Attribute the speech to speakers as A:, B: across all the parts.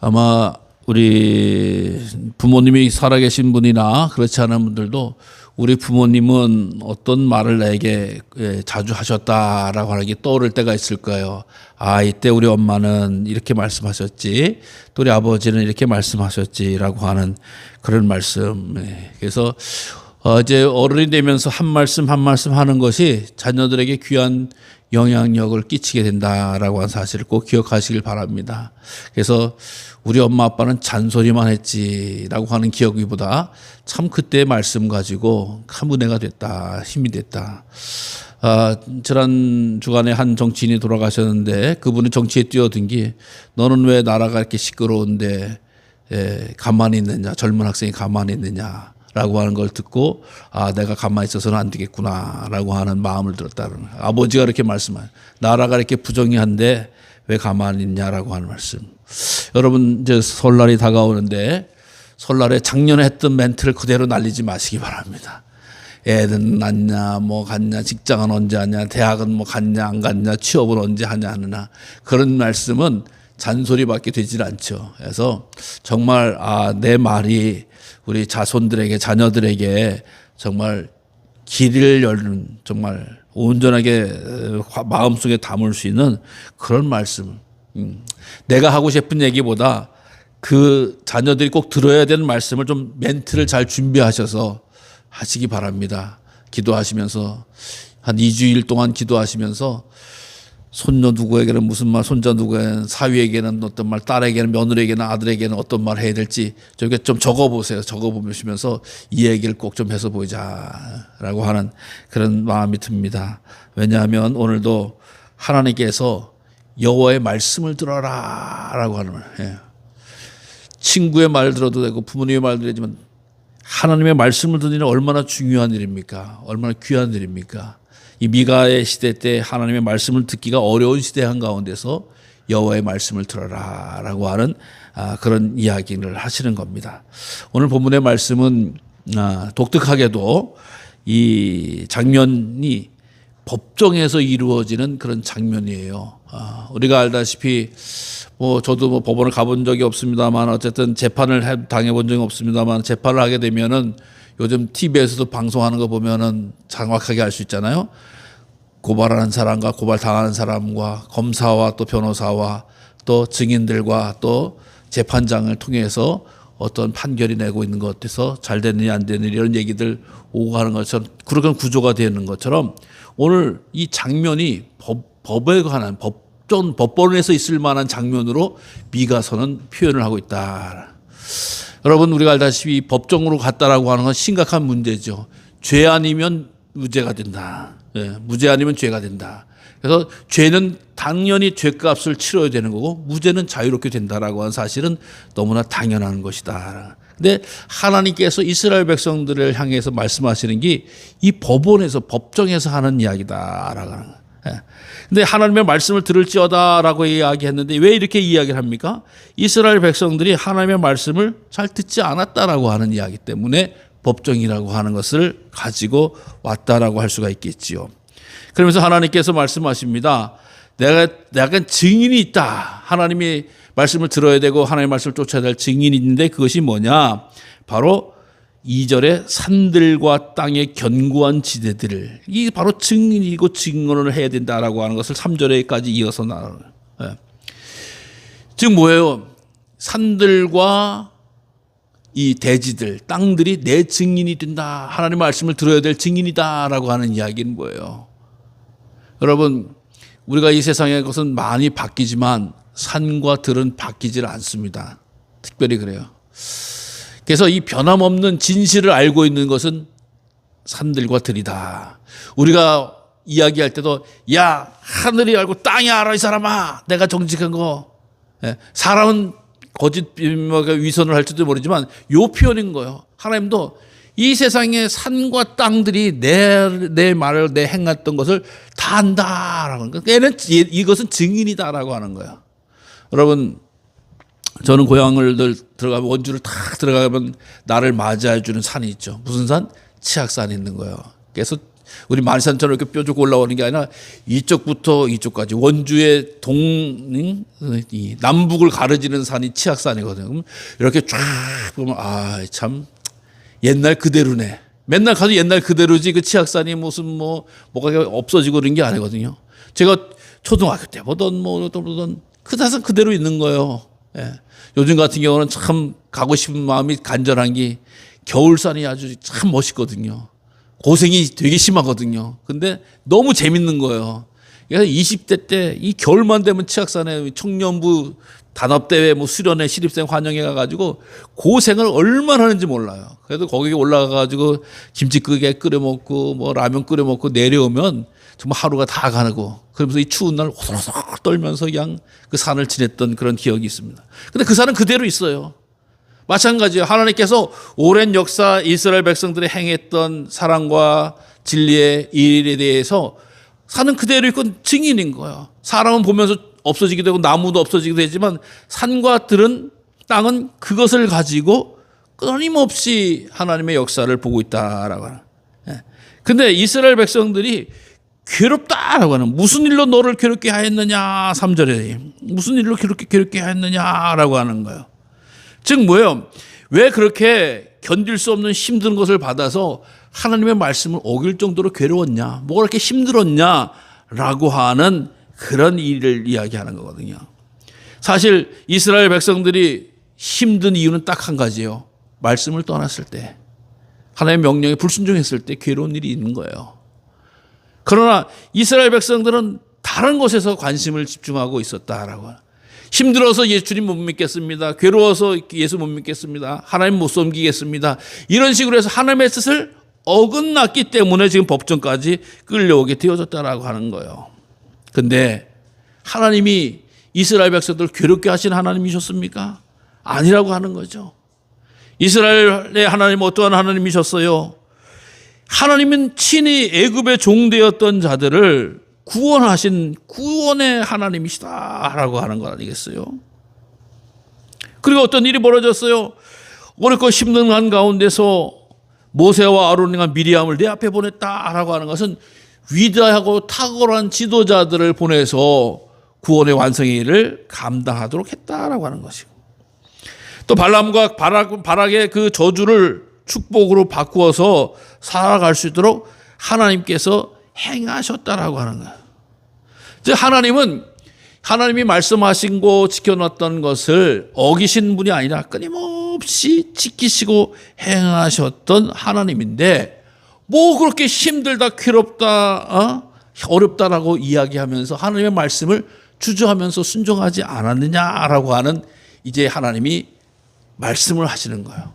A: 아마 우리 부모님이 살아계신 분이나 그렇지 않은 분들도 우리 부모님은 어떤 말을 나에게 예, 자주 하셨다라고 하는 게 떠오를 때가 있을 거예요. 아, 이때 우리 엄마는 이렇게 말씀하셨지. 또 우리 아버지는 이렇게 말씀하셨지라고 하는 그런 말씀. 예. 그래서 어, 이제 어른이 되면서 한 말씀 한 말씀 하는 것이 자녀들에게 귀한 영향력을 끼치게 된다라고 하는 사실을 꼭 기억하시길 바랍니다. 그래서 우리 엄마 아빠는 잔소리만 했지라고 하는 기억이보다 참 그때 말씀 가지고 큰 은혜가 됐다, 힘이 됐다. 아, 지난 주간에 한 정치인이 돌아가셨는데 그분이 정치에 뛰어든 게 너는 왜 나라가 이렇게 시끄러운데 에, 가만히 있느냐, 젊은 학생이 가만히 있느냐. 라고 하는 걸 듣고 아 내가 가만히 있어서는 안 되겠구나 라고 하는 마음을 들었다는 거예요. 아버지가 이렇게 말씀하요 나라가 이렇게 부정이한데 왜 가만히 있냐라고 하는 말씀. 여러분 이제 설날이 다가오는데 설날에 작년에 했던 멘트를 그대로 날리지 마시기 바랍니다. 애는 낳냐, 뭐 갔냐, 직장은 언제 하냐, 대학은 뭐 갔냐, 안 갔냐, 취업은 언제 하냐 하느나 그런 말씀은 잔소리밖에 되질 않죠. 그래서 정말 아, 내 말이 우리 자손들에게 자녀들에게 정말 길을 열는 정말 온전하게 어, 마음속에 담을 수 있는 그런 말씀. 음. 내가 하고 싶은 얘기보다 그 자녀들이 꼭 들어야 되는 말씀을 좀 멘트를 잘 준비하셔서 하시기 바랍니다. 기도하시면서 한 2주일 동안 기도하시면서 손녀 누구에게는 무슨 말, 손자 누구에게는 사위에게는 어떤 말, 딸에게는 며느리에게는 아들에게는 어떤 말 해야 될지 저게 좀 적어 보세요. 적어 보시면서 이 얘기를 꼭 좀 해서 보자라고 하는 그런 마음이 듭니다. 왜냐하면 오늘도 하나님께서 여호와의 말씀을 들어라라고 하는 말. 예. 친구의 말 들어도 되고 부모님의 말 들어야지만 하나님의 말씀을 듣는 일은 얼마나 중요한 일입니까? 얼마나 귀한 일입니까? 이 미가의 시대 때 하나님의 말씀을 듣기가 어려운 시대 한 가운데서 여호와의 말씀을 들어라라고 하는 아, 그런 이야기를 하시는 겁니다. 오늘 본문의 말씀은 아, 독특하게도 이 장면이 법정에서 이루어지는 그런 장면이에요. 아, 우리가 알다시피 뭐 저도 뭐 법원을 가본 적이 없습니다만 어쨌든 재판을 해- 당해본 적이 없습니다만 재판을 하게 되면은 요즘 TV에서도 방송하는 거 보면은 정확하게 알 수 있잖아요. 고발하는 사람과 고발 당하는 사람과 검사와 또 변호사와 또 증인들과 또 재판장을 통해서 어떤 판결이 내고 있는 것 같아서 잘 되느냐 안 되느냐 이런 얘기들 오고 가는 것처럼 그런 구조가 되는 것처럼 오늘 이 장면이 법, 법에 관한 법전 법원에서 있을 만한 장면으로 미가서는 표현을 하고 있다. 여러분 우리가 알다시피 법정으로 갔다라고 하는 건 심각한 문제죠. 죄 아니면 무죄가 된다. 예, 무죄 아니면 죄가 된다. 그래서 죄는 당연히 죄값을 치러야 되는 거고 무죄는 자유롭게 된다라고 하는 사실은 너무나 당연한 것이다. 근데 하나님께서 이스라엘 백성들을 향해서 말씀하시는 게 이 법원에서 법정에서 하는 이야기다라고 하는 거예요. 예. 근데 하나님의 말씀을 들을지어다라고 이야기했는데 왜 이렇게 이야기를 합니까? 이스라엘 백성들이 하나님의 말씀을 잘 듣지 않았다라고 하는 이야기 때문에 법정이라고 하는 것을 가지고 왔다라고 할 수가 있겠지요. 그러면서 하나님께서 말씀하십니다. 내가 약간 증인이 있다. 하나님이 말씀을 들어야 되고 하나님의 말씀을 쫓아야 될 증인이 있는데 그것이 뭐냐? 바로 2절에 산들과 땅의 견고한 지대들을 이 바로 증인이고 증언을 해야 된다라고 하는 것을 3절에까지 이어서 나눠요. 예. 즉 뭐예요? 산들과 이 대지들, 땅들이 내 증인이 된다. 하나님 말씀을 들어야 될 증인이다라고 하는 이야기는 뭐예요? 여러분, 우리가 이 세상의 것은 많이 바뀌지만 산과 들은 바뀌질 않습니다. 특별히 그래요. 그래서 이 변함없는 진실을 알고 있는 것은 산들과 들이다. 우리가 이야기할 때도 야 하늘이 알고 땅이 알아 이 사람아 내가 정직한 거 예, 사람은 거짓 위선을 할지도 모르지만 요 표현인 거예요. 하나님도 이 세상의 산과 땅들이 내, 내 말을 내 행했던 것을 다 안다라는 거. 얘는 이것은 증인이다라고 하는 거예요. 여러분 저는 고향을 늘 들어가면 원주를 탁 들어가면 나를 맞이해 주는 산이 있죠. 무슨 산? 치악산이 있는 거예요. 그래서 우리 만산처럼 이렇게 뾰족 올라오는 게 아니라 이쪽부터 이쪽까지 원주의 동, 응? 이 남북을 가르지는 산이 치악산이거든요. 그럼 이렇게 쫙 보면 아, 참 옛날 그대로네. 맨날 가서 옛날 그대로지 그 치악산이 무슨 뭐 뭐가 없어지고 그런 게 아니거든요. 제가 초등학교 때 보던 뭐또 보던 그 산은 그대로 있는 거예요. 예. 요즘 같은 경우는 참 가고 싶은 마음이 간절한 게 겨울산이 아주 참 멋있거든요. 고생이 되게 심하거든요. 근데 너무 재밌는 거예요. 그래서 20대 때 이 겨울만 되면 치악산에 청년부 단합대회 뭐 수련회 신입생 환영회 가가지고 고생을 얼마나 하는지 몰라요. 그래도 거기 올라가가지고 김치찌개 끓여 먹고 뭐 라면 끓여 먹고 내려오면 정말 하루가 다 가고 그러면서 이 추운 날 오솔오솔 떨면서 그냥 그 산을 지냈던 그런 기억이 있습니다. 근데 그 산은 그대로 있어요. 마찬가지예요. 하나님께서 오랜 역사 이스라엘 백성들이 행했던 사랑과 진리의 일에 대해서 산은 그대로 있고 증인인 거예요. 사람은 보면서 없어지기도 하고 나무도 없어지기도 되지만 산과 들은 땅은 그것을 가지고 끊임없이 하나님의 역사를 보고 있다라고 하는. 예. 근데 이스라엘 백성들이 괴롭다라고 하는 무슨 일로 너를 괴롭게 하였느냐 3절에 무슨 일로 괴롭게 괴롭게 하였느냐라고 하는 거예요. 즉 뭐예요? 왜 그렇게 견딜 수 없는 힘든 것을 받아서 하나님의 말씀을 어길 정도로 괴로웠냐? 뭐가 그렇게 힘들었냐? 라고 하는 그런 일을 이야기하는 거거든요. 사실 이스라엘 백성들이 힘든 이유는 딱 한 가지예요. 말씀을 떠났을 때. 하나님의 명령에 불순종했을 때 괴로운 일이 있는 거예요. 그러나 이스라엘 백성들은 다른 곳에서 관심을 집중하고 있었다라고. 힘들어서 예수님 못 믿겠습니다. 괴로워서 예수 못 믿겠습니다. 하나님 못 섬기겠습니다. 이런 식으로 해서 하나님의 뜻을 어긋났기 때문에 지금 법정까지 끌려오게 되어졌다라고 하는 거예요. 근데 하나님이 이스라엘 백성들을 괴롭게 하신 하나님이셨습니까? 아니라고 하는 거죠. 이스라엘의 하나님 어떠한 하나님이셨어요? 하나님은 친히 애굽의 종되었던 자들을 구원하신 구원의 하나님이시다라고 하는 거 아니겠어요? 그리고 어떤 일이 벌어졌어요? 어렵고 힘든 한 가운데서 모세와 아론과 미리암을 내 앞에 보냈다라고 하는 것은 위대하고 탁월한 지도자들을 보내서 구원의 완성의 일을 감당하도록 했다라고 하는 것이고 또 발람과 바락, 바락의 그 저주를 축복으로 바꾸어서 살아갈 수 있도록 하나님께서 행하셨다라고 하는 거예요. 즉 하나님은 하나님이 말씀하신 거 지켜놨던 것을 어기신 분이 아니라 끊임없이 지키시고 행하셨던 하나님인데 뭐 그렇게 힘들다 괴롭다 어? 어렵다라고 이야기하면서 하나님의 말씀을 주저하면서 순종하지 않았느냐라고 하는 이제 하나님이 말씀을 하시는 거예요.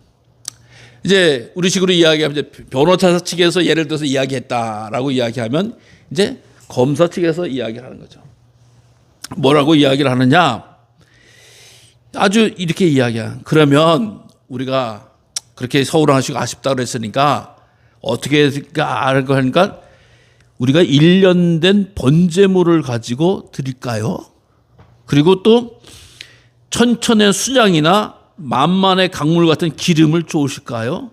A: 이제 우리 식으로 이야기하면 이제 변호사 측에서 예를 들어서 이야기했다라고 이야기하면 이제 검사 측에서 이야기를 하는 거죠. 뭐라고 이야기를 하느냐? 아주 이렇게 이야기야. 그러면 우리가 그렇게 서울하시고 아쉽다 그랬으니까 어떻게 할까 하니까 우리가 1년 된 번제물을 가지고 드릴까요? 그리고 또 천천의 수량이나 만만의 강물 같은 기름을 좋으실까요?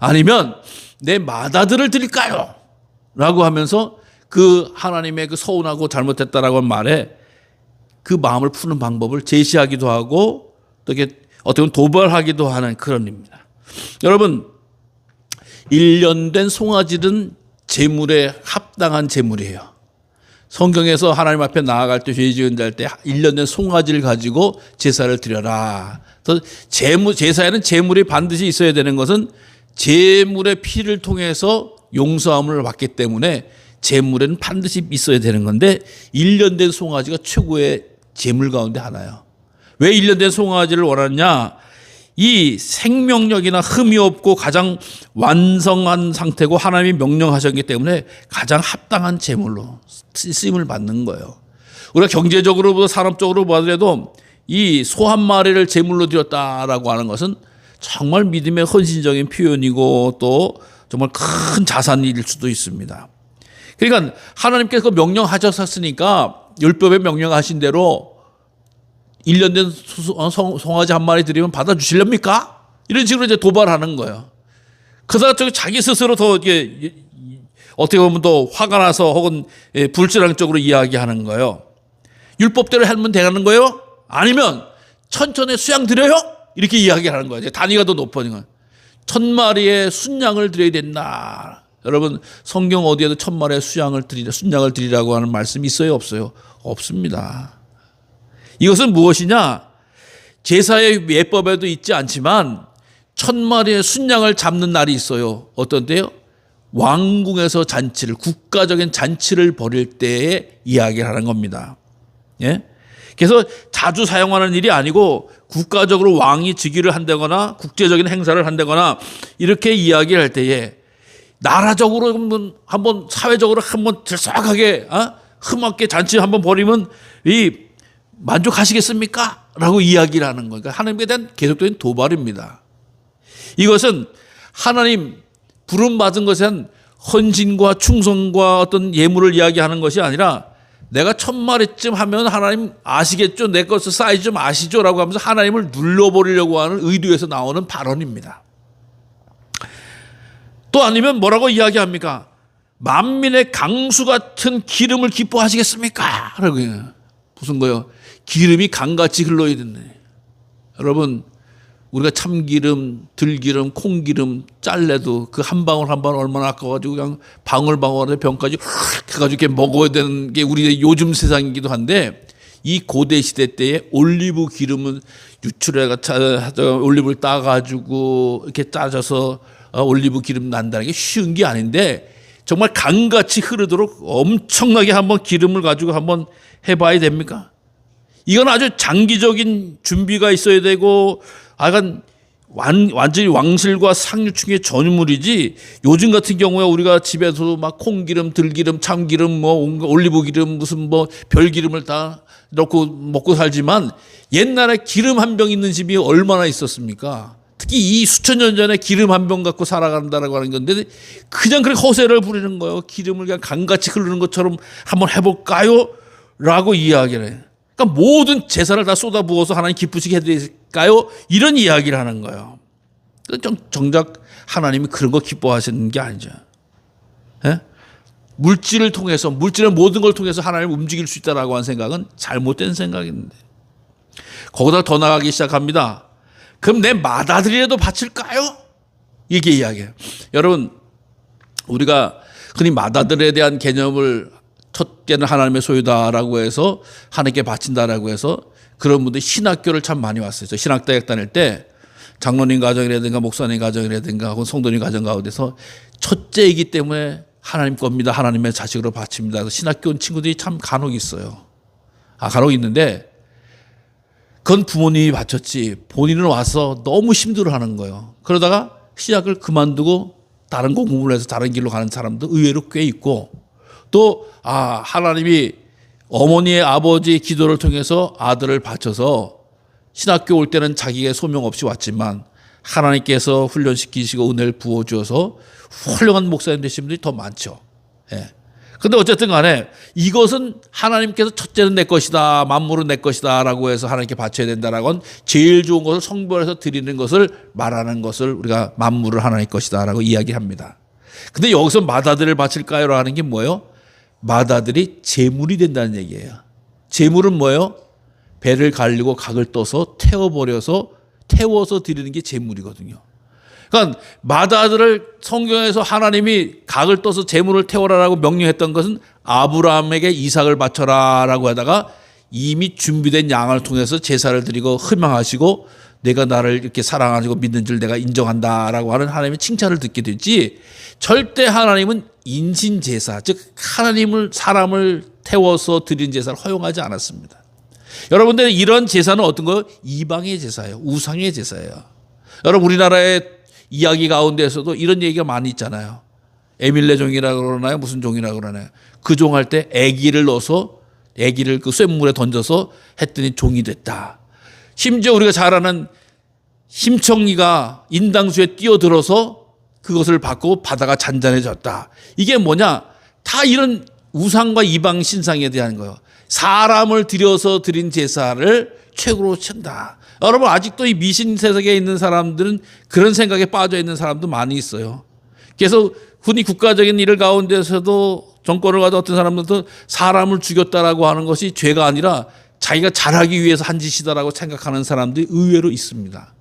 A: 아니면 내 마다들을 드릴까요? 라고 하면서 그 하나님의 그 서운하고 잘못했다라고 한 말에 그 마음을 푸는 방법을 제시하기도 하고 또 이게 어떻게 보면 도발하기도 하는 그런 입니다. 여러분 1년 된 송아지는 제물에 합당한 제물이에요. 성경에서 하나님 앞에 나아갈 때 죄 지은 자할 때 1년 된 송아지를 가지고 제사를 드려라. 또 제물 제사에는 제물이 반드시 있어야 되는 것은 제물의 피를 통해서 용서함을 받기 때문에 제물에는 반드시 있어야 되는 건데 1년 된 송아지가 최고의 제물 가운데 하나예요. 왜 1년 된 송아지를 원하느냐? 이 생명력이나 흠이 없고 가장 완성한 상태고 하나님이 명령하셨기 때문에 가장 합당한 제물로 쓰임을 받는 거예요. 우리가 경제적으로 산업적으로 보더라도 이 소 한 마리를 제물로 드렸다라고 하는 것은 정말 믿음의 헌신적인 표현이고 또 정말 큰 자산일 수도 있습니다. 그러니까 하나님께서 명령하셨으니까 율법에 명령하신 대로 1년 된 송아지 한 마리 드리면 받아주실렵니까? 이런 식으로 이제 도발하는 거예요. 그러다가 자기 스스로 더 이게 어떻게 보면 또 화가 나서 혹은 예, 불신앙적으로 이야기하는 거예요. 율법대로 하면 되는 거예요? 아니면 천천히 수양 드려요? 이렇게 이야기하는 거예요. 단위가 더 높아지는 거예요. 천 마리의 순양을 드려야 된다. 여러분 성경 어디에도 천 마리의 수양을 드리라 순양을 드리라고 하는 말씀이 있어요 없어요? 없습니다. 이것은 무엇이냐? 제사의 예법에도 있지 않지만 천 마리의 순양을 잡는 날이 있어요. 어떤 때요? 왕궁에서 잔치를 국가적인 잔치를 벌일 때에 이야기를 하는 겁니다. 예? 그래서 자주 사용하는 일이 아니고 국가적으로 왕이 즉위를 한다거나 국제적인 행사를 한다거나 이렇게 이야기를 할 때에 나라적으로 한번, 사회적으로 한번 들썩하게 어? 흠없게 잔치 한번 벌이면 이 만족하시겠습니까? 라고 이야기를 하는 거니까 하나님에 대한 계속적인 도발입니다. 이것은 하나님 부름 받은 대한 헌신과 충성과 어떤 예물을 이야기하는 것이 아니라 내가 천 마리쯤 하면 하나님 아시겠죠? 내 것을 사이즈 좀 아시죠? 라고 하면서 하나님을 눌러버리려고 하는 의도에서 나오는 발언입니다. 또 아니면 뭐라고 이야기합니까? 만민의 강수 같은 기름을 기뻐하시겠습니까? 라고. 무슨 거요? 기름이 강같이 흘러야 된다. 여러분, 우리가 참기름, 들기름, 콩기름 짤래도 그 한 방울 한 방울 얼마나 아까워가지고 그냥 방울방울에 병까지 휙 해가지고 이렇게 먹어야 되는 게 우리 요즘 세상이기도 한데 이 고대 시대 때에 올리브 기름은 유출해가 올리브를 따가지고 이렇게 짜져서 어, 올리브 기름 난다는 게 쉬운 게 아닌데 정말 강같이 흐르도록 엄청나게 한번 기름을 가지고 한번 해봐야 됩니까? 이건 아주 장기적인 준비가 있어야 되고 완, 완전히 왕실과 상류층의 전유물이지 요즘 같은 경우에 우리가 집에서도 막 콩기름, 들기름, 참기름, 뭐 온갖 올리브 기름 무슨 뭐 별기름을 다 넣고 먹고 살지만 옛날에 기름 한 병 있는 집이 얼마나 있었습니까? 특히 이 수천 년 전에 기름 한 병 갖고 살아간다라고 하는 건데 그냥 그렇게 허세를 부리는 거예요. 기름을 그냥 강같이 흐르는 것처럼 한번 해볼까요? 라고 이야기를 해요. 그러니까 모든 재산을 다 쏟아부어서 하나님 기쁘시게 해드 릴까요? 이런 이야기를 하는 거예요. 정, 정작 하나님이 그런 거 기뻐하시는 게 아니죠. 예? 물질을 통해서 물질의 모든 걸 통해서 하나님을 움직일 수 있다라고 하는 생각은 잘못된 생각인데 거기다 더 나가기 시작합니다. 그럼 내 맏아들이라도 바칠까요? 이게 이야기예요. 여러분 우리가 흔히 맏아들에 대한 개념을 첫째는 하나님의 소유다라고 해서 하나님께 바친다라고 해서 그런 분들이 신학교를 참 많이 왔어요. 저 신학대학 다닐 때 장로님 가정이라든가 목사님 가정이라든가 혹은 성도님 가정 가운데서 첫째이기 때문에 하나님 겁니다. 하나님의 자식으로 바칩니다. 신학교 온 친구들이 참 간혹 있어요. 아, 간혹 있는데 그건 부모님이 바쳤지 본인은 와서 너무 힘들어 하는 거예요. 그러다가 시작을 그만두고 다른 공부를 해서 다른 길로 가는 사람도 의외로 꽤 있고 또, 아, 하나님이 어머니의 아버지 기도를 통해서 아들을 바쳐서 신학교 올 때는 자기의 소명 없이 왔지만 하나님께서 훈련시키시고 은혜를 부어주어서 훌륭한 목사님 되신 분들이 더 많죠. 예. 근데 어쨌든 간에 이것은 하나님께서 첫째는 내 것이다, 만물은 내 것이다 라고 해서 하나님께 바쳐야 된다라고 는 제일 좋은 것을 성별해서 드리는 것을 말하는 것을 우리가 만물을 하나님 것이다 라고 이야기합니다. 근데 여기서 마다들을 바칠까요? 라는 게 뭐예요? 마다들이 재물이 된다는 얘기예요. 재물은 뭐예요? 배를 갈리고 각을 떠서 태워버려서 태워서 드리는 게 재물이거든요. 그러니까 마다들을 성경에서 하나님이 각을 떠서 재물을 태워라라고 명령했던 것은 아브라함에게 이삭을 바쳐라라고 하다가 이미 준비된 양을 통해서 제사를 드리고 희망하시고 내가 나를 이렇게 사랑하시고 믿는 줄 내가 인정한다라고 하는 하나님의 칭찬을 듣게 되지 절대 하나님은 인신 제사 즉 하나님을 사람을 태워서 드린 제사를 허용하지 않았습니다. 여러분들 이런 제사는 어떤 거예요? 이방의 제사예요. 우상의 제사예요. 여러분 우리나라의 이야기 가운데서도 이런 얘기가 많이 있잖아요. 에밀레 종이라고 그러나요? 무슨 종이라고 그러나요? 그 종 할때 애기를 넣어서 애기를 그 쇳물에 던져서 했더니 종이 됐다. 심지어 우리가 잘 아는 심청이가 인당수에 뛰어들어서 그것을 받고 바다가 잔잔해졌다. 이게 뭐냐? 다 이런 우상과 이방 신상에 대한 거예요. 사람을 들여서 드린 제사를 최고로 친다. 여러분 아직도 이 미신 세상에 있는 사람들은 그런 생각에 빠져 있는 사람도 많이 있어요. 그래서 흔히 국가적인 일 가운데서도 정권을 가진 어떤 사람들도 사람을 죽였다라고 하는 것이 죄가 아니라 자기가 잘하기 위해서 한 짓이다라고 생각하는 사람들이 의외로 있습니다.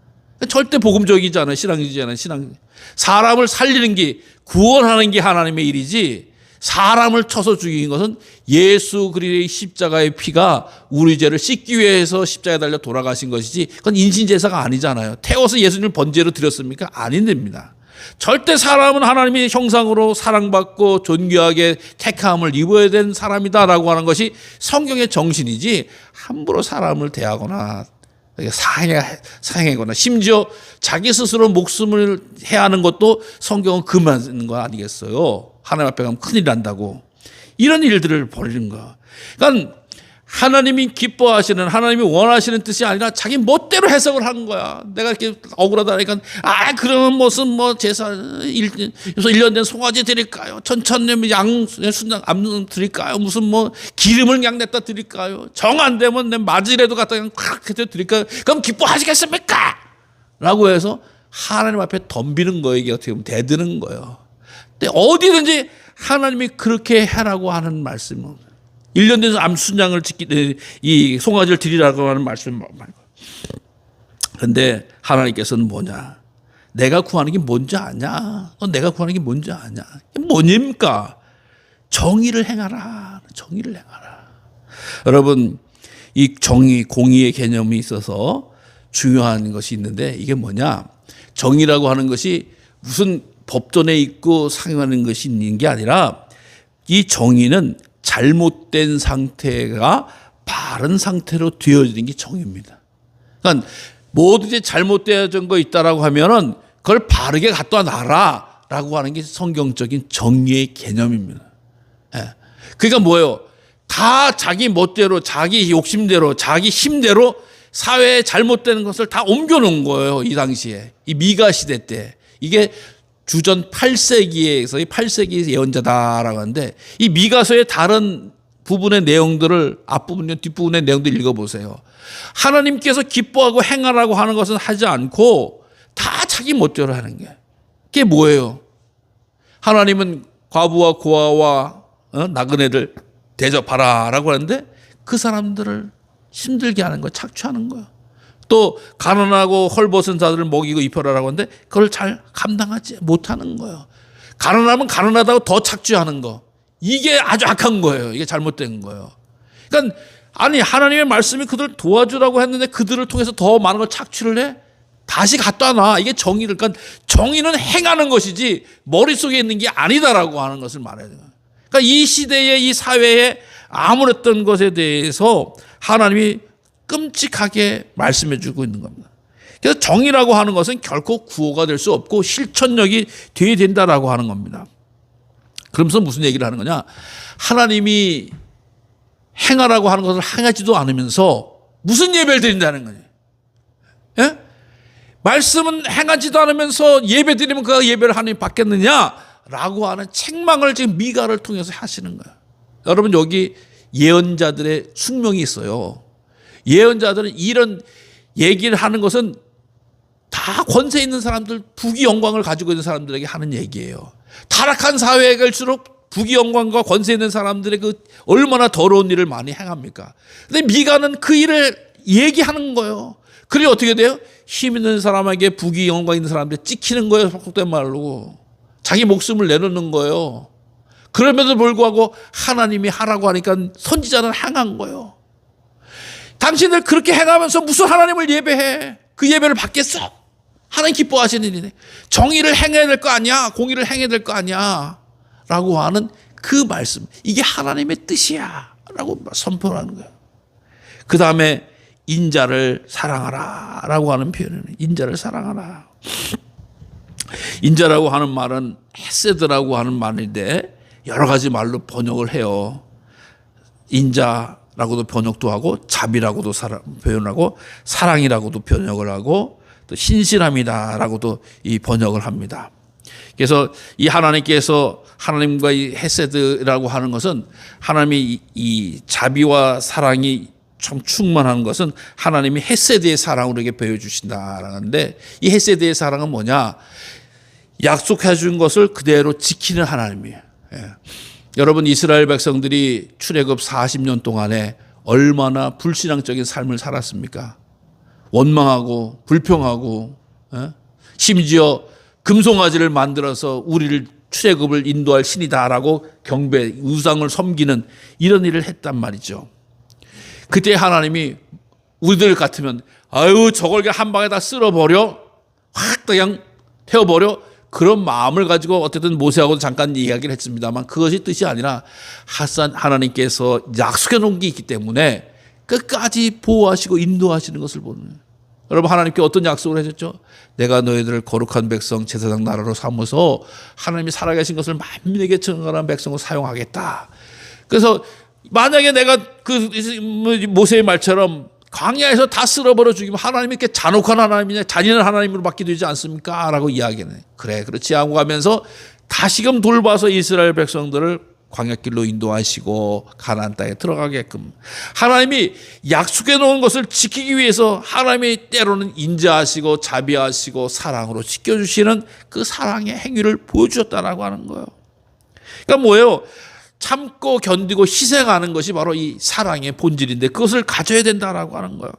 A: 절대 복음적이지 않아요. 신앙이지 않아요. 신앙. 사람을 살리는 게 구원하는 게 하나님의 일이지 사람을 쳐서 죽인 것은 예수 그리스도의 십자가의 피가 우리 죄를 씻기 위해서 십자가에 달려 돌아가신 것이지 그건 인신제사가 아니잖아요. 태워서 예수님을 번제로 드렸습니까? 아닌답니다. 절대 사람은 하나님의 형상으로 사랑받고 존귀하게 택함을 입어야 된 사람이다라고 하는 것이 성경의 정신이지 함부로 사람을 대하거나 상해, 상해거나 심지어 자기 스스로 목숨을 해야 하는 것도 성경은 금하는 거 아니겠어요? 하나님 앞에 가면 큰일 난다고. 이런 일들을 벌이는 거. 그러니까 하나님이 기뻐하시는 하나님이 원하시는 뜻이 아니라 자기 멋대로 해석을 한 거야. 내가 이렇게 억울하다니까 아 그러면 무슨 뭐 제사 일, 그래서 1년 된 송아지 드릴까요? 천천년 양 순장 암 드릴까요? 무슨 뭐 기름을 그냥 냈다 드릴까요? 정 안 되면 내 맞이라도 갖다 그냥 콱 해서 드릴까요? 그럼 기뻐하시겠습니까? 라고 해서 하나님 앞에 덤비는 거예요. 이게 어떻게 보면 대드는 거예요. 근데 어디든지 하나님이 그렇게 해라고 하는 말씀은 1년 돼서 암순장을 짓기, 이 송아지를 드리라고 하는 말씀 말고. 근데 하나님께서는 뭐냐? 내가 구하는 게 뭔지 아냐? 너 내가 구하는 게 뭔지 아냐? 뭐입니까? 정의를 행하라. 정의를 행하라. 여러분, 이 정의, 공의의 개념이 있어서 중요한 것이 있는데 이게 뭐냐? 정의라고 하는 것이 무슨 법전에 있고 상응하는 것이 있는 게 아니라 이 정의는 잘못된 상태가 바른 상태로 되어지는 게 정의입니다. 그러니까 뭐든지 잘못되어진 거 있다라고 하면은 그걸 바르게 갖다 놔라라고 하는 게 성경적인 정의의 개념입니다. 예. 그러니까 뭐예요? 다 자기 멋대로, 자기 욕심대로, 자기 힘대로 사회에 잘못되는 것을 다 옮겨놓은 거예요. 이 당시에. 이 미가 시대 때. 이게 주전 8세기에서의 8세기 예언자다라고 하는데 이 미가서의 다른 부분의 내용들을 앞부분과 뒷부분의 내용들 읽어보세요. 하나님께서 기뻐하고 행하라고 하는 것은 하지 않고 다 자기 멋대로 하는 게. 그게 뭐예요? 하나님은 과부와 고아와 어? 나그네들 대접하라 라고 하는데 그 사람들을 힘들게 하는 거, 착취하는 거예요. 또 가난하고 헐벗은 자들을 먹이고 입혀라라고 하는데 그걸 잘 감당하지 못하는 거예요. 가난하면 가난하다고 더 착취하는 거. 이게 아주 악한 거예요. 이게 잘못된 거예요. 그러니까 아니 하나님의 말씀이 그들을 도와주라고 했는데 그들을 통해서 더 많은 걸 착취를 해? 다시 갖다 놔. 이게 정의를 그러니까 정의는 행하는 것이지 머릿속에 있는 게 아니다라고 하는 것을 말해야 돼요. 그러니까 이 시대의 이 사회에 아무랬던 것에 대해서 하나님이 끔찍하게 말씀해 주고 있는 겁니다. 그래서 정의라고 하는 것은 결코 구호가 될 수 없고 실천력이 돼야 된다라고 하는 겁니다. 그러면서 무슨 얘기를 하는 거냐? 하나님이 행하라고 하는 것을 행하지도 않으면서 무슨 예배를 드린다는 거예요? 예? 말씀은 행하지도 않으면서 예배 드리면 그 예배를 하나님 받겠느냐? 라고 하는 책망을 지금 미가를 통해서 하시는 거예요. 여러분 여기 예언자들의 숙명이 있어요. 예언자들은 이런 얘기를 하는 것은 다 권세 있는 사람들, 부귀 영광을 가지고 있는 사람들에게 하는 얘기예요. 타락한 사회에 갈수록 부귀 영광과 권세 있는 사람들의 그 얼마나 더러운 일을 많이 행합니까? 근데 미가는 그 일을 얘기하는 거예요. 그래 어떻게 돼요? 힘 있는 사람에게 부귀 영광 있는 사람들 찍히는 거예요. 속된 말로. 자기 목숨을 내놓는 거예요. 그럼에도 불구하고 하나님이 하라고 하니까 선지자는 행한 거예요. 당신들 그렇게 행하면서 무슨 하나님을 예배해? 그 예배를 받겠어? 하나님 기뻐하시는 일이네. 정의를 행해야 될 거 아니야? 공의를 행해야 될 거 아니야? 라고 하는 그 말씀. 이게 하나님의 뜻이야. 라고 선포하는 거예요. 그 다음에 인자를 사랑하라. 라고 하는 표현은 인자를 사랑하라. 인자라고 하는 말은 헤세드라고 하는 말인데 여러 가지 말로 번역을 해요. 인자 라고도 번역도 하고 자비라고도 표현하고 사랑이라고도 번역을 하고 또 신실함이다라고도 이 번역을 합니다. 그래서 이 하나님께서 하나님과 이 헤세드라고 하는 것은 하나님의 이, 이 자비와 사랑이 참 충만한 것은 하나님이 헤세드의 사랑으로 이렇게 보여주신다라는데 이 헤세드의 사랑은 뭐냐? 약속해 준 것을 그대로 지키는 하나님이에요. 예. 여러분 이스라엘 백성들이 출애굽 40년 동안에 얼마나 불신앙적인 삶을 살았습니까? 원망하고 불평하고 예? 심지어 금송아지를 만들어서 우리를 출애굽을 인도할 신이다라고 경배 우상을 섬기는 이런 일을 했단 말이죠. 그때 하나님이 우리들 같으면 아유 저걸 그냥 한 방에 다 쓸어버려 확 그냥 태워버려 그런 마음을 가지고 어쨌든 모세하고도 잠깐 이야기를 했습니다만 그것이 뜻이 아니라 하산 하나님께서 약속해 놓은 게 있기 때문에 끝까지 보호하시고 인도하시는 것을 보는 거예요. 여러분 하나님께 어떤 약속을 하셨죠? 내가 너희들을 거룩한 백성 제사장 나라로 삼아서 하나님이 살아계신 것을 만민에게 증언하는 백성으로 사용하겠다. 그래서 만약에 내가 그 모세의 말처럼 광야에서 다 쓸어버려 죽이면 하나님이 이렇게 잔혹한 하나님이냐 잔인한 하나님으로 받게 되지 않습니까? 라고 이야기는 그래 그렇지 하고 가면서 다시금 돌봐서 이스라엘 백성들을 광야길로 인도하시고 가나안 땅에 들어가게끔 하나님이 약속해 놓은 것을 지키기 위해서 하나님이 때로는 인자하시고 자비하시고 사랑으로 지켜주시는 그 사랑의 행위를 보여주셨다라고 하는 거예요. 그러니까 뭐예요? 참고 견디고 희생하는 것이 바로 이 사랑의 본질인데 그것을 가져야 된다라고 하는 거예요.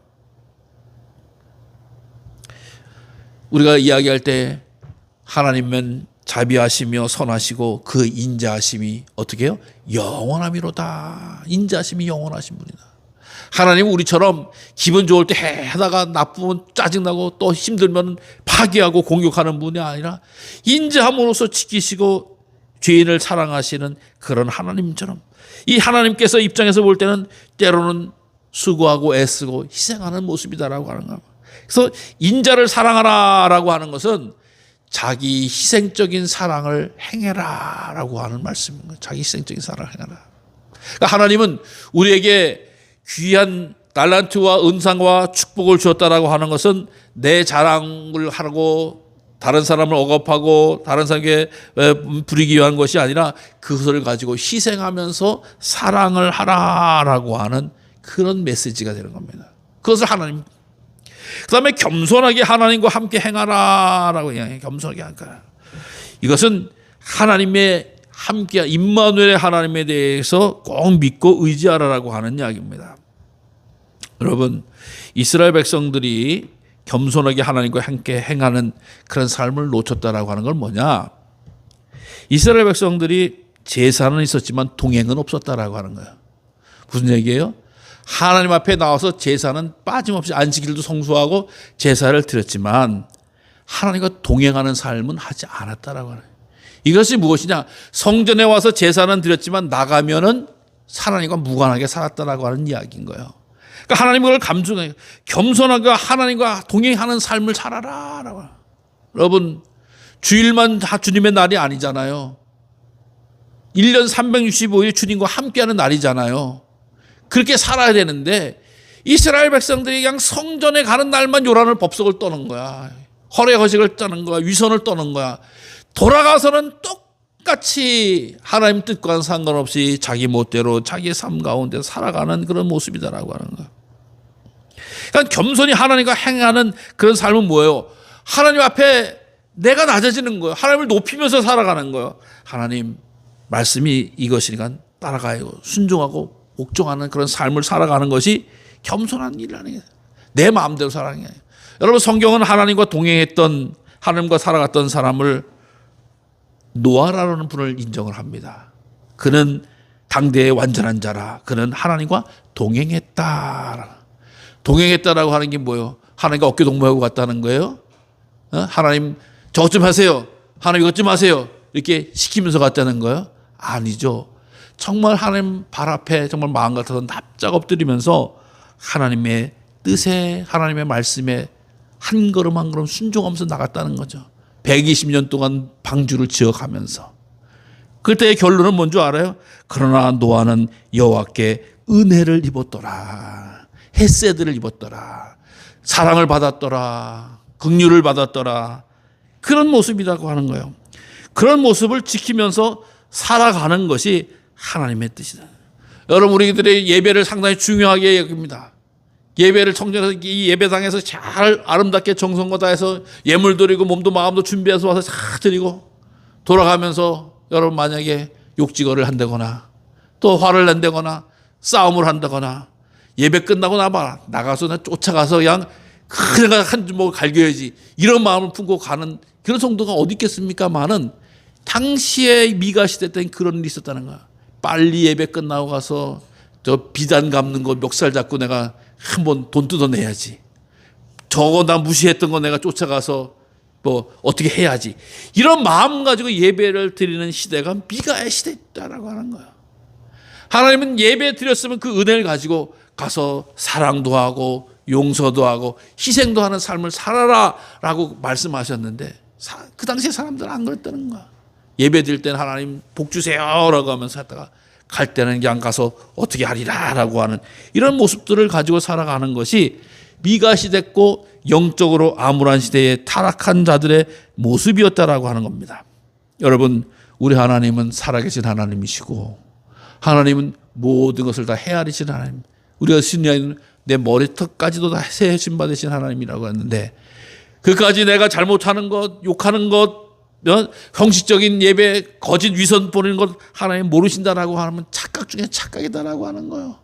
A: 우리가 이야기할 때 하나님은 자비하시며 선하시고 그 인자하심이 어떻게 해요? 영원함이로다. 인자하심이 영원하신 분이다. 하나님은 우리처럼 기분 좋을 때 해다가 나쁘면 짜증나고 또 힘들면 파괴하고 공격하는 분이 아니라 인자함으로써 지키시고 죄인을 사랑하시는 그런 하나님처럼 이 하나님께서 입장에서 볼 때는 때로는 수고하고 애쓰고 희생하는 모습이다라고 하는 겁니다. 그래서 인자를 사랑하라라고 하는 것은 자기 희생적인 사랑을 행해라라고 하는 거예요. 자기 희생적인 사랑을 행하라. 그러니까 하나님은 우리에게 귀한 달란트와 은상과 축복을 주었다라고 하는 것은 내 자랑을 하고 다른 사람을 억압하고 다른 사람에게 부리기 위한 것이 아니라 그것을 가지고 희생하면서 사랑을 하라라고 하는 그런 메시지가 되는 겁니다. 그것을 하나님 그 다음에 겸손하게 하나님과 함께 행하라라고 이야기해 겸손하게 할까. 이것은 하나님의 함께 임마누엘의 하나님에 대해서 꼭 믿고 의지하라라고 하는 이야기입니다. 여러분 이스라엘 백성들이 겸손하게 하나님과 함께 행하는 그런 삶을 놓쳤다라고 하는 건 뭐냐? 이스라엘 백성들이 제사는 있었지만 동행은 없었다라고 하는 거예요. 무슨 얘기예요? 하나님 앞에 나와서 제사는 빠짐없이 안식일도 성수하고 제사를 드렸지만 하나님과 동행하는 삶은 하지 않았다라고 하는 이것이 무엇이냐? 성전에 와서 제사는 드렸지만 나가면은 하나님과 무관하게 살았다라고 하는 이야기인 거예요. 그러니까 하나님 그걸 감수해 겸손하게 하나님과 동행하는 삶을 살아라 라고. 여러분 주일만 다 주님의 날이 아니잖아요. 1년 365일 주님과 함께하는 날이잖아요. 그렇게 살아야 되는데 이스라엘 백성들이 그냥 성전에 가는 날만 요란을 법석을 떠는 거야. 허례 허식을 떠는 거야. 위선을 떠는 거야. 돌아가서는 똑같이 하나님 뜻과는 상관없이 자기 멋대로 자기 삶 가운데 살아가는 그런 모습이다라고 하는 거야. 그러니까 겸손히 하나님과 행하는 그런 삶은 뭐예요? 하나님 앞에 내가 낮아지는 거예요. 하나님을 높이면서 살아가는 거예요. 하나님 말씀이 이것이니까 따라가요. 순종하고 옥종하는 그런 삶을 살아가는 것이 겸손한 일이라는 게. 내 마음대로 살아가는 게 아니에요. 여러분 성경은 하나님과 동행했던 하나님과 살아갔던 사람을 노아라는 분을 인정을 합니다. 그는 당대의 완전한 자라. 그는 하나님과 동행했다. 동행했다라고 하는 게 뭐예요? 하나님과 어깨 동무하고 갔다는 거예요? 어? 하나님 저것 좀 하세요. 하나님 이것 좀 하세요. 이렇게 시키면서 갔다는 거예요? 아니죠. 정말 하나님 발 앞에 정말 마음 같아서 납작 엎드리면서 하나님의 뜻에 하나님의 말씀에 한 걸음 한 걸음 순종하면서 나갔다는 거죠. 120년 동안 방주를 지어가면서 그때의 결론은 뭔지 알아요? 그러나 노아는 여호와께 은혜를 입었더라. 햇새들을 입었더라. 사랑을 받았더라. 긍휼을 받았더라. 그런 모습이라고 하는 거예요. 그런 모습을 지키면서 살아가는 것이 하나님의 뜻이다. 여러분 우리들의 예배를 상당히 중요하게 여깁니다. 예배를 청정해서 이 예배당에서 잘 아름답게 정성거 다해서 예물 드리고 몸도 마음도 준비해서 와서 잘 드리고 돌아가면서 여러분 만약에 욕지거리를 한다거나 또 화를 낸다거나 싸움을 한다거나 예배 끝나고 나봐 나가서 나 쫓아가서 그냥 그냥 한 주먹 갈겨야지 이런 마음을 품고 가는 그런 성도가 어디 있겠습니까만은 당시에 미가 시대 때는 그런 일이 있었다는 거야. 빨리 예배 끝나고 가서 저 비단 감는 거 멱살 잡고 내가 한번 돈 뜯어내야지. 저거 나 무시했던 거 내가 쫓아가서 뭐 어떻게 해야지. 이런 마음 가지고 예배를 드리는 시대가 미가의 시대다라고 하는 거야. 하나님은 예배 드렸으면 그 은혜를 가지고 가서 사랑도 하고 용서도 하고 희생도 하는 삶을 살아라라고 말씀하셨는데 사- 그 당시에 사람들은 안 그랬다는 거야. 예배 드릴 때는 하나님 복 주세요라고 하면서 했다가 갈 때는 그냥 가서 어떻게 하리라라고 하는 이런 모습들을 가지고 살아가는 것이 미가 시대고 영적으로 암울한 시대의 타락한 자들의 모습이었다라고 하는 겁니다. 여러분, 우리 하나님은 살아계신 하나님이시고 하나님은 모든 것을 다 헤아리신 하나님. 우리가 신뢰하는 내 머리털까지도 다 세신 받으신 하나님이라고 했는데 그까지 내가 잘못하는 것, 욕하는 것, 어? 형식적인 예배, 거짓 위선 보내는 것 하나님 모르신다라고 하면 착각 중에 착각이다라고 하는 거예요.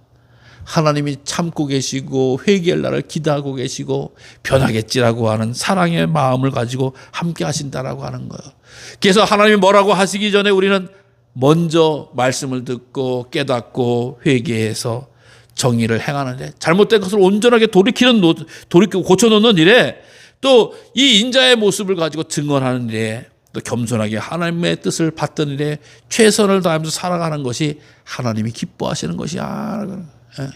A: 하나님이 참고 계시고 회개할 날을 기다하고 계시고 변하겠지라고 하는 사랑의 마음을 가지고 함께 하신다라고 하는 거예요. 그래서 하나님이 뭐라고 하시기 전에 우리는 먼저 말씀을 듣고 깨닫고 회개해서 정의를 행하는데 잘못된 것을 온전하게 돌이키는 노- 돌이키고 고쳐놓는 일에 또 이 인자의 모습을 가지고 증언하는 일에 또 겸손하게 하나님의 뜻을 받던 일에 최선을 다하면서 살아가는 것이 하나님이 기뻐하시는 것이야. 예.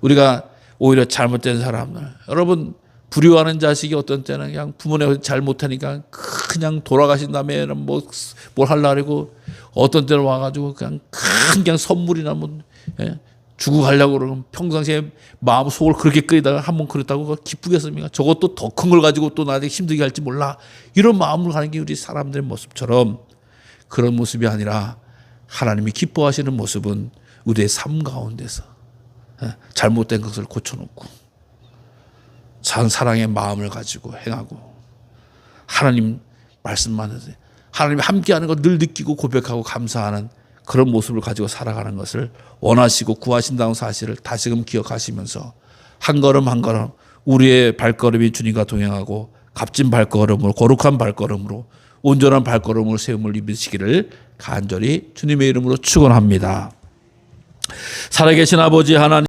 A: 우리가 오히려 잘못된 사람들 여러분 불효하는 자식이 어떤 때는 그냥 부모님 잘 못하니까 그냥 돌아가신 다음에 뭐뭘 하려고 어떤 때는 와가지고 그냥 큰 그냥 선물이나 뭐 예? 주고 가려고 그러면 평상시에 마음 속을 그렇게 끓이다가 한 번 그랬다고 그거 기쁘겠습니까? 저것도 더 큰 걸 가지고 또 나한테 힘들게 할지 몰라 이런 마음으로 가는 게 우리 사람들의 모습처럼 그런 모습이 아니라 하나님이 기뻐하시는 모습은 우리의 삶 가운데서 예, 잘못된 것을 고쳐놓고 산 사랑의 마음을 가지고 행하고 하나님 말씀만 해서 하나님이 함께하는 걸 늘 느끼고 고백하고 감사하는 그런 모습을 가지고 살아가는 것을 원하시고 구하신다는 사실을 다시금 기억하시면서 한 걸음 한 걸음 우리의 발걸음이 주님과 동행하고 값진 발걸음으로 거룩한 발걸음으로 온전한 발걸음으로 세움을 입으시기를 간절히 주님의 이름으로 축원합니다. 살아계신 아버지 하나님